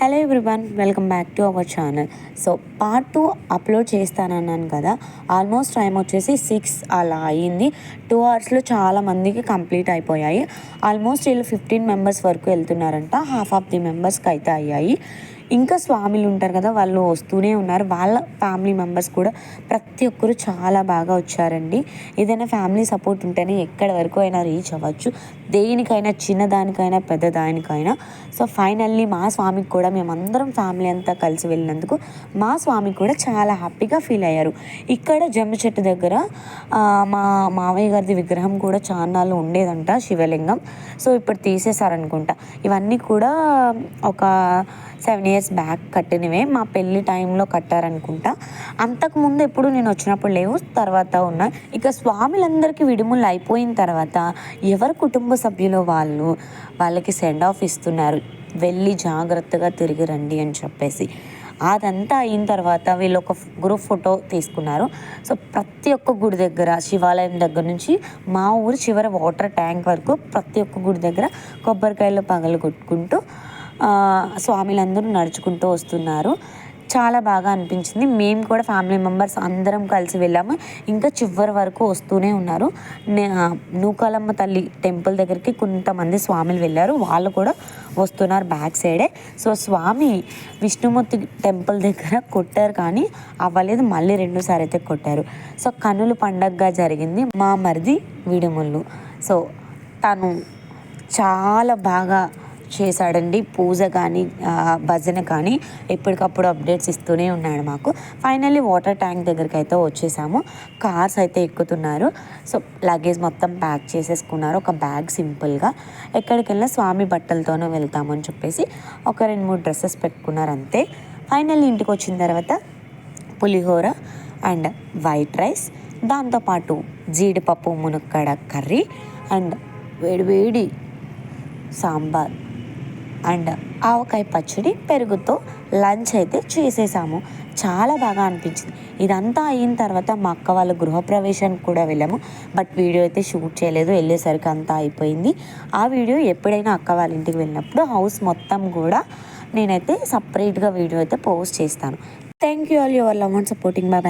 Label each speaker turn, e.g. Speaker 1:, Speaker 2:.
Speaker 1: Hello everyone welcome back to our channel so part two upload చేస్తానన్నాను కదా. Almost time వచ్చేసి six అలా అయ్యింది. Two అవర్స్లో చాలా మందికి కంప్లీట్ అయిపోయాయి. ఆల్మోస్ట్ వీళ్ళు ఫిఫ్టీన్ మెంబర్స్ వరకు వెళ్తున్నారంట. హాఫ్ ఆఫ్ ది మెంబర్స్కి అయితే అయ్యాయి. ఇంకా స్వామిలు ఉంటారు కదా వాళ్ళు వస్తూనే ఉన్నారు. వాళ్ళ ఫ్యామిలీ మెంబర్స్ కూడా ప్రతి ఒక్కరు చాలా బాగా వచ్చారండి. ఏదైనా ఫ్యామిలీ సపోర్ట్ ఉంటేనే ఎక్కడి వరకు అయినా రీచ్ అవ్వచ్చు. దేనికైనా చిన్నదానికైనా పెద్దదానికైనా. సో ఫైనల్లీ మా స్వామికి కూడా మేమందరం ఫ్యామిలీ అంతా కలిసి వెళ్ళినందుకు మా స్వామి కూడా చాలా హ్యాపీగా ఫీల్ అయ్యారు. ఇక్కడ జమ్మి చెట్టు దగ్గర మా మావయ్య గారిది విగ్రహం కూడా చాన్నాళ్ళు ఉండేదంట శివలింగం. సో ఇప్పుడు తీసేశారనుకుంటా. ఇవన్నీ కూడా ఒక సెవెన్ ఇయర్స్ ఇయర్స్ బ్యాక్ కట్టినవే. మా పెళ్ళి టైంలో కట్టారనుకుంటా. అంతకుముందు ఎప్పుడు నేను వచ్చినప్పుడు లేవు తర్వాత ఉన్నాయి ఇక స్వామిలందరికీ విడుములు అయిపోయిన తర్వాత ఎవరి కుటుంబ సభ్యులు వాళ్ళు? వాళ్ళకి సెండ్ ఆఫ్ ఇస్తున్నారు. వెళ్ళి జాగ్రత్తగా తిరిగి రండి అని చెప్పేసి. అదంతా అయిన తర్వాత వీళ్ళు ఒక గ్రూప్ ఫోటో తీసుకున్నారు. సో ప్రతి ఒక్క గుడి దగ్గర శివాలయం దగ్గర నుంచి మా ఊరు చివరి వాటర్ ట్యాంక్ వరకు ప్రతి ఒక్క గుడి దగ్గర కొబ్బరికాయలు పగలు కొట్టుకుంటూ స్వామిలందరూ నడుచుకుంటూ వస్తున్నారు. చాలా బాగా అనిపించింది. మేము కూడా ఫ్యామిలీ మెంబర్స్ అందరం కలిసి వెళ్ళాము. ఇంకా చివరి వరకు వస్తూనే ఉన్నారు. నూకాలమ్మ తల్లి టెంపుల్ దగ్గరికి కొంతమంది స్వామిలు వెళ్ళారు. వాళ్ళు కూడా వస్తున్నారు బ్యాక్ సైడే. సో స్వామి విష్ణుమూర్తి టెంపుల్ దగ్గర కొట్టారు కానీ అవ్వలేదు. మళ్ళీ రెండోసారి అయితే కొట్టారు. సో కనులు పండగగా జరిగింది. మా మరిది విడుముళ్ళు సో తను చాలా బాగా చేశాడండి. పూజ కానీ భజన కానీ ఎప్పటికప్పుడు అప్డేట్స్ ఇస్తూనే ఉన్నాడు మాకు. ఫైనల్లీ వాటర్ ట్యాంక్ దగ్గరికి అయితే వచ్చేసాము. కార్స్ అయితే ఎక్కుతున్నారు. సో లగేజ్ మొత్తం ప్యాక్ చేసేసుకున్నారు. ఒక బ్యాగ్ సింపుల్గా ఎక్కడికి వెళ్ళినా స్వామి బట్టలతోనే వెళ్తామని చెప్పేసి ఒక రెండు మూడు డ్రెస్సెస్ పెట్టుకున్నారు అంతే. ఫైనల్లీ ఇంటికి వచ్చిన తర్వాత పులిహోర అండ్ వైట్ రైస్ దాంతోపాటు జీడిపప్పు మునక్కడ కర్రీ అండ్ వేడివేడి సాంబార్. అండ్ ఆవకాయ పచ్చడి పెరుగుతో లంచ్ అయితే చేసేసాము. చాలా బాగా అనిపించింది. ఇదంతా అయిన తర్వాత మా అక్క వాళ్ళ గృహప్రవేశానికి కూడా వెళ్ళాము. బట్ వీడియో అయితే షూట్ చేయలేదు. వెళ్ళేసరికి అంతా అయిపోయింది. ఆ వీడియో ఎప్పుడైనా అక్క వాళ్ళ ఇంటికి వెళ్ళినప్పుడు హౌస్ మొత్తం కూడా నేనైతే సపరేట్గా వీడియో అయితే పోస్ట్ చేస్తాను. Thank you all your love and supporting bye